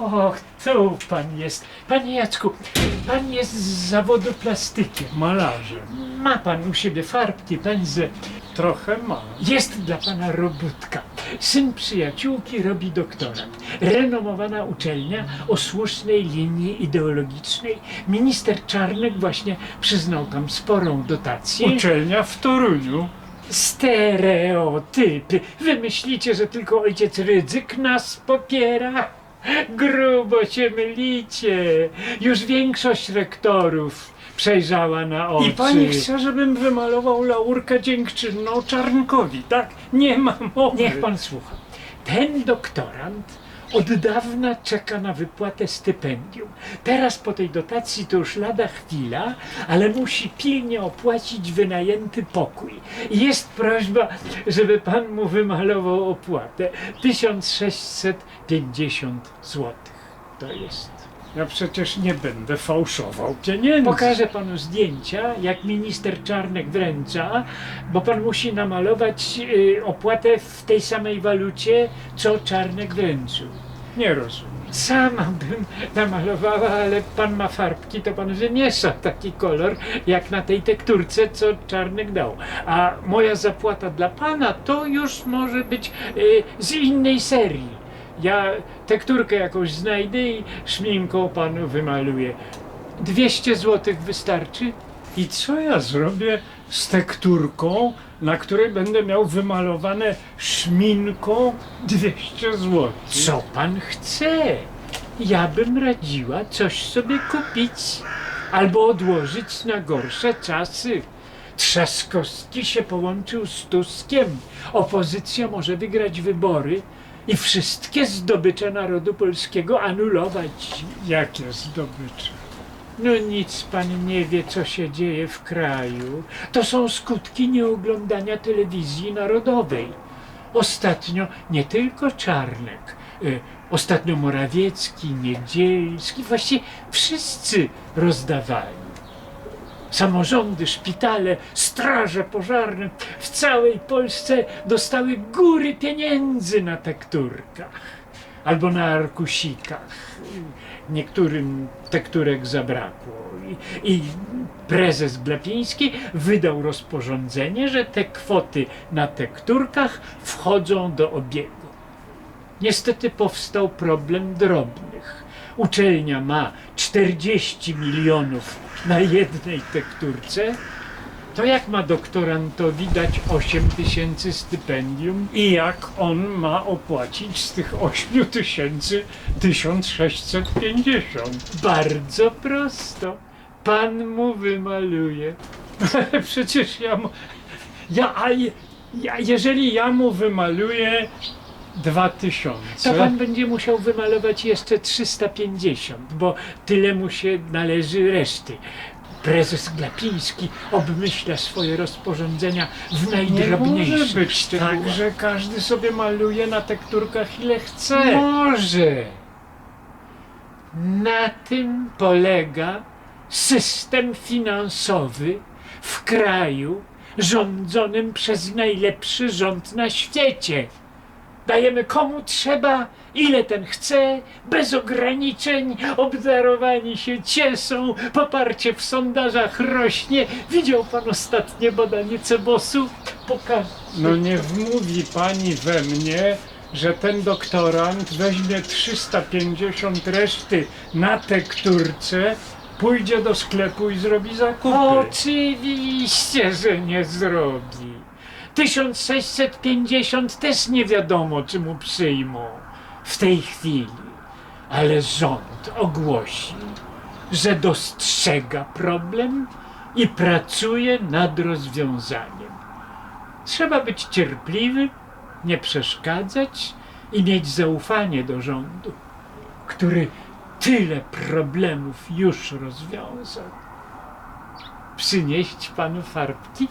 Och, tu pan jest. Panie Jacku, pan jest z zawodu plastykiem. Malarzem. Ma pan u siebie farbki, pędzle. Trochę ma. Jest dla pana robótka. Syn przyjaciółki robi doktorat. Renomowana uczelnia o słusznej linii ideologicznej. Minister Czarnek właśnie przyznał tam sporą dotację. Uczelnia w Toruniu. Stereotypy. Wy myślicie, że tylko ojciec Rydzyk nas popiera? Grubo się mylicie. Już większość rektorów przejrzała na oczy. I pani chce, żebym wymalował laurkę dziękczynną Czarnkowi, tak? Nie ma mowy. Niech pan słucha. Ten doktorant od dawna czeka na wypłatę stypendium. Teraz po tej dotacji to już lada chwila, ale musi pilnie opłacić wynajęty pokój. Jest prośba, żeby pan mu wymalował opłatę. 1650 zł. To jest. Ja przecież nie będę fałszował pieniędzy. Pokażę panu zdjęcia, jak minister Czarnek wręcza, bo pan musi namalować y, opłatę w tej samej walucie, co Czarnek wręczył. Nie rozumiem. Sama bym namalowała, ale pan ma farbki, to pan wymiesza taki kolor, jak na tej tekturce, co Czarnek dał. A moja zapłata dla pana to już może być y, z innej serii. Ja tekturkę jakąś znajdę i szminką panu wymaluję. 200 zł wystarczy? I co ja zrobię z tekturką, na której będę miał wymalowane szminką 200 zł? Co pan chce? Ja bym radziła coś sobie kupić albo odłożyć na gorsze czasy. Trzaskowski się połączył z Tuskiem. Opozycja może wygrać wybory i wszystkie zdobycze narodu polskiego anulować. Jakie zdobycze? No nic pan nie wie, co się dzieje w kraju. To są skutki nieoglądania telewizji narodowej. Ostatnio nie tylko Czarnek, y, ostatnio Morawiecki, Niedzielski, właściwie wszyscy rozdawali. Samorządy, szpitale, straże pożarne w całej Polsce dostały góry pieniędzy na tekturkach albo na arkusikach. Niektórym tekturek zabrakło. I, I prezes Glapiński wydał rozporządzenie, że te kwoty na tekturkach wchodzą do obiegu. Niestety powstał problem drobnych. Uczelnia ma 40 milionów na jednej tekturce, to jak ma doktorantowi dać 8 tysięcy stypendium? I jak on ma opłacić z tych 8 tysięcy 1650? Bardzo prosto. Pan mu wymaluje. Przecież ja mu... Ja, a ja, jeżeli ja mu wymaluję 2000... To pan będzie musiał wymalować jeszcze 350, bo tyle mu się należy reszty. Prezes Glapiński obmyśla swoje rozporządzenia w Nie najdrobniejszych może być szczegółach. tak, że każdy sobie maluje na tekturkach ile chce. Może. Na tym polega system finansowy w kraju rządzonym przez najlepszy rząd na świecie. Dajemy komu trzeba, ile ten chce, bez ograniczeń, obdarowani się ciesą, poparcie w sondażach rośnie. Widział pan ostatnie badanie Cebosu? Pokaż. No nie wmówi pani we mnie, że ten doktorant weźmie 350 reszty na tekturce, pójdzie do sklepu i zrobi zakupy. Oczywiście, że nie zrobi. 1650 też nie wiadomo, czy mu przyjmą w tej chwili. Ale rząd ogłosi, że dostrzega problem i pracuje nad rozwiązaniem. Trzeba być cierpliwym, nie przeszkadzać i mieć zaufanie do rządu, który tyle problemów już rozwiązał. Przynieść panu farbki?